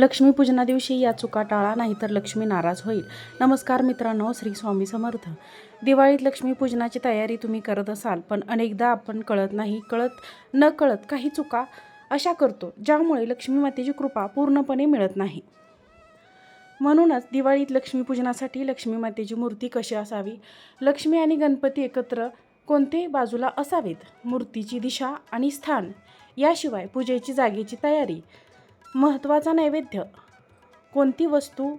लक्ष्मीपूजना दिवशी या चुका टाळा नाहीतर लक्ष्मी नाराज होईल. नमस्कार मित्रांनो श्री स्वामी समर्थ. दिवाळीत लक्ष्मीपूजनाची तयारी तुम्ही करत असाल पण अनेकदा आपण कळत नाही कळत न कळत काही चुका अशा करतो ज्यामुळे लक्ष्मी मातेची कृपा पूर्णपणे मिळत नाही. म्हणूनच दिवाळीत लक्ष्मीपूजनासाठी लक्ष्मी मातेची मूर्ती कशी असावी? लक्ष्मी आणि गणपती एकत्र कोणते बाजूला असावेत? मूर्तीची दिशा आणि स्थान याशिवाय पूजेची जागेची तयारी महत्त्वाचा नैवेद्य. कोणती वस्तू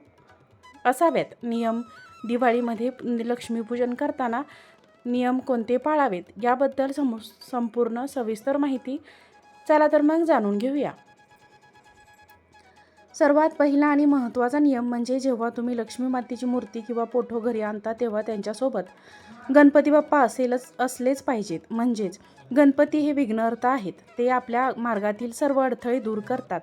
असाव्यात? नियम. दिवाळीमध्ये लक्ष्मीपूजन करताना नियम कोणते पाळावेत? याबद्दल सम संपूर्ण सविस्तर माहिती चला तर मग जाणून घेऊया. सर्वात पहिला आणि महत्त्वाचा नियम म्हणजे जेव्हा तुम्ही लक्ष्मी मातेची मूर्ती किंवा पोठो घरी आणता तेव्हा त्यांच्यासोबत गणपती बाप्पा असेलच असलेच पाहिजेत. म्हणजेच गणपती हे विघ्नहर्ता आहेत. ते आपल्या मार्गातील सर्व अडथळे दूर करतात.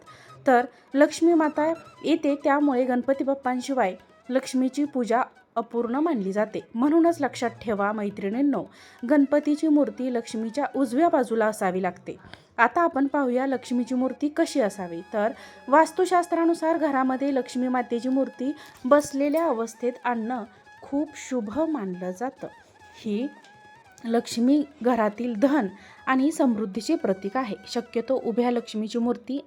तर लक्ष्मी माता येते त्यामुळे गणपती बाप्पांशिवाय लक्ष्मीची पूजा अपूर्ण मानली जाते. म्हणूनच लक्षात ठेवा मैत्रिणींनो गणपतीची मूर्ती लक्ष्मीच्या उजव्या बाजूला असावी लागते. आता आपण पाहूया लक्ष्मीची मूर्ती कशी असावी. तर वास्तुशास्त्रानुसार घरामध्ये लक्ष्मी मातेची मूर्ती बसलेल्या अवस्थेत आणणं खूप शुभ मानलं जातं. ही लक्ष्मी घरातील धन आणि समृद्धीचे प्रतीक आहे. शक्यतो उभ्या लक्ष्मीची मूर्ती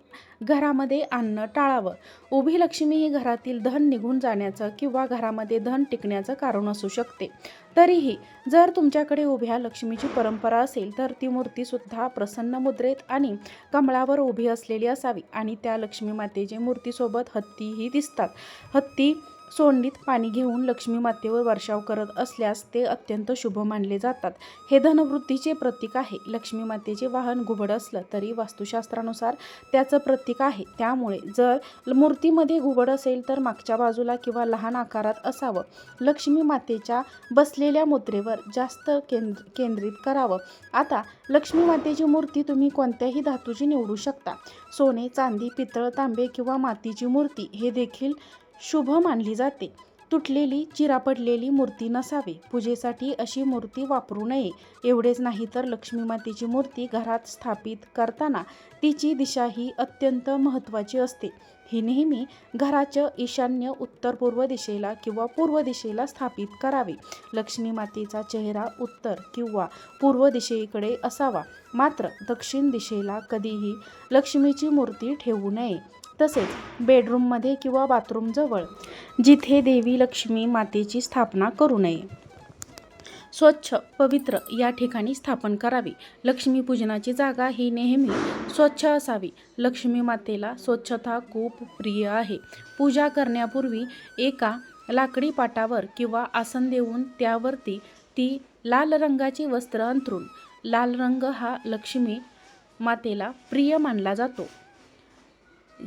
घरामध्ये आणणं टाळावं. उभी लक्ष्मी ही घरातील धन निघून जाण्याचं किंवा घरामध्ये धन टिकण्याचं कारण असू शकते. तरीही जर तुमच्याकडे उभ्या लक्ष्मीची परंपरा असेल तर ती मूर्तीसुद्धा प्रसन्न मुद्रेत आणि कमळावर उभी असलेली असावी आणि त्या लक्ष्मी मातेचे मूर्तीसोबत हत्तीही दिसतात. हत्ती सोंडीत पाणी घेऊन लक्ष्मी मातेवर वर्षाव करत असल्यास ते अत्यंत शुभ मानले जातात. हे धनवृद्धीचे प्रतीक आहे. लक्ष्मी मातेचे वाहन घुबड असलं तरी वास्तुशास्त्रानुसार त्याचं प्रतीक आहे. त्यामुळे जर मूर्तीमध्ये घुबड असेल तर मागच्या बाजूला किंवा लहान आकारात असावं. लक्ष्मी मातेच्या बसलेल्या मुद्रेवर जास्त केंद्र केंद्रित करावं. आता लक्ष्मी मातेची मूर्ती तुम्ही कोणत्याही धातूची निवडू शकता. सोने चांदी पितळ तांबे किंवा मातीची मूर्ती हे देखील शुभ मानली जाते. तुटलेली चिरापडलेली मूर्ती नसावी. पूजेसाठी अशी मूर्ती वापरू नये. एवढेच नाही तर लक्ष्मी मातेची मूर्ती घरात स्थापित करताना तिची दिशा ही अत्यंत महत्त्वाची असते. ही नेहमी घराच्या ईशान्य उत्तर पूर्व दिशेला किंवा पूर्व दिशेला स्थापित करावी. लक्ष्मी मातेचा चेहरा उत्तर किंवा पूर्व दिशेकडे असावा. मात्र दक्षिण दिशेला कधीही लक्ष्मीची मूर्ती ठेवू नये. तसेच बेडरूममध्ये किंवा बाथरूमजवळ जिथे देवी लक्ष्मी मातेची स्थापना करू नये. स्वच्छ पवित्र या ठिकाणी स्थापन करावी. लक्ष्मीपूजनाची जागा ही नेहमी स्वच्छ असावी. लक्ष्मी मातेला स्वच्छता खूप प्रिय आहे. पूजा करण्यापूर्वी एका लाकडी पाटावर किंवा आसन देऊन त्यावरती ती लाल रंगाची वस्त्र अंथरून. लाल रंग हा लक्ष्मी मातेला प्रिय मानला जातो.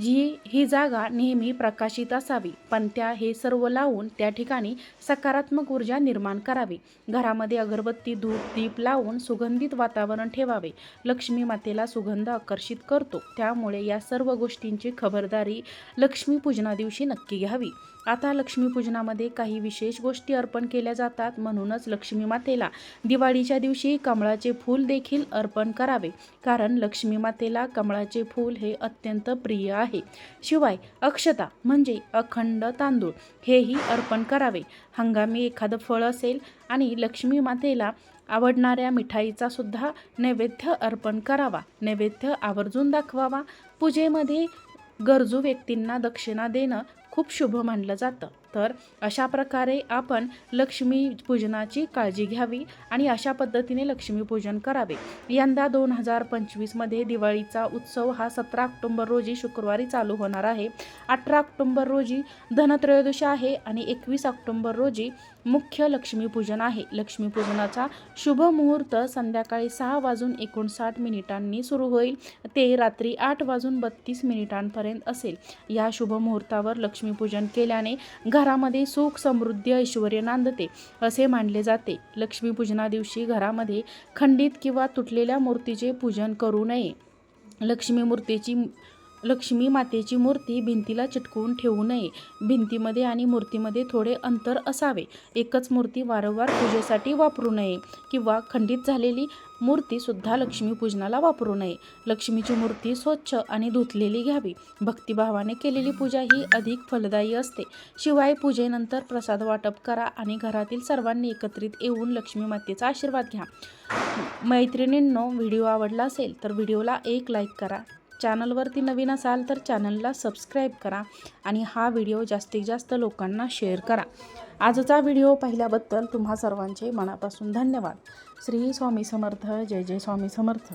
जी ही जागा नेहमी प्रकाशित असावी पणत्या हे सर्व लावून त्या ठिकाणी सकारात्मक ऊर्जा निर्माण करावी. घरामध्ये अगरबत्ती धूप दीप लावून सुगंधित वातावरण ठेवावे. लक्ष्मी मातेला सुगंध आकर्षित करतो. त्यामुळे या सर्व गोष्टींची खबरदारी लक्ष्मीपूजना दिवशी नक्की घ्यावी. आता लक्ष्मीपूजनामध्ये काही विशेष गोष्टी अर्पण केल्या जातात. म्हणूनच लक्ष्मी मातेला दिवाळीच्या दिवशी कमळाचे फूल देखील अर्पण करावे. कारण लक्ष्मी मातेला कमळाचे फूल हे अत्यंत प्रिय आहे आहे. शिवाय अक्षता म्हणजे अखंड तांदूळ हेही अर्पण करावे. हंगामी एखादं फळ असेल आणि लक्ष्मी मातेला आवडणाऱ्या मिठाईचा सुद्धा नैवेद्य अर्पण करावा. नैवेद्य आवर्जून दाखवावा. पूजेमध्ये गरजू व्यक्तींना दक्षिणा देणं खूप शुभ मानलं जातं. तर अशा प्रकारे आपण लक्ष्मी पूजनाची काळजी घ्यावी आणि अशा पद्धतीने लक्ष्मीपूजन करावे. यंदा दोन हजार पंचवीसमध्ये दिवाळीचा उत्सव हा सतरा ऑक्टोंबर रोजी शुक्रवारी चालू होणार आहे. अठरा ऑक्टोंबर रोजी धनत्रयोदशी आहे आणि एकवीस ऑक्टोंबर रोजी मुख्य लक्ष्मीपूजन आहे. लक्ष्मीपूजनाचा शुभ मुहूर्त संध्याकाळी सहा वाजून एकोणसाठ मिनिटांनी सुरू होईल. ते रात्री आठ वाजून बत्तीस मिनिटांपर्यंत असेल. या शुभ मुहूर्तावर लक्ष्मीपूजन केल्याने घरामध्ये सुख समृद्धी ऐश्वर नांदते असे मानले जाते. लक्ष्मीपूजना दिवशी घरामध्ये खंडित किंवा तुटलेल्या मूर्तीचे पूजन करू नये. लक्ष्मी मूर्तीची लक्ष्मी मातेची मूर्ती भिंतीला चिटकवून ठेवू नये. भिंतीमध्ये आणि मूर्तीमध्ये थोडे अंतर असावे. एकच मूर्ती वारंवार पूजेसाठी वापरू नये किंवा खंडित झालेली मूर्तीसुद्धा लक्ष्मीपूजनाला वापरू नये. लक्ष्मीची मूर्ती स्वच्छ आणि धुतलेली घ्यावी. भक्तिभावाने केलेली पूजा ही अधिक फलदायी असते. शिवाय पूजेनंतर प्रसाद वाटप करा आणि घरातील सर्वांनी एकत्रित येऊन लक्ष्मी मातेचा आशीर्वाद घ्या. मैत्रिणींनो व्हिडिओ आवडला असेल तर व्हिडिओला एक लाईक करा. चॅनलवरती नवीन असाल तर चॅनलला सबस्क्राईब करा आणि हा व्हिडिओ जास्तीत जास्त लोकांना शेअर करा. आजचा व्हिडिओ पाहिल्याबद्दल तुम्हा सर्वांचे मनापासून धन्यवाद. श्री स्वामी समर्थ. जय जय स्वामी समर्थ.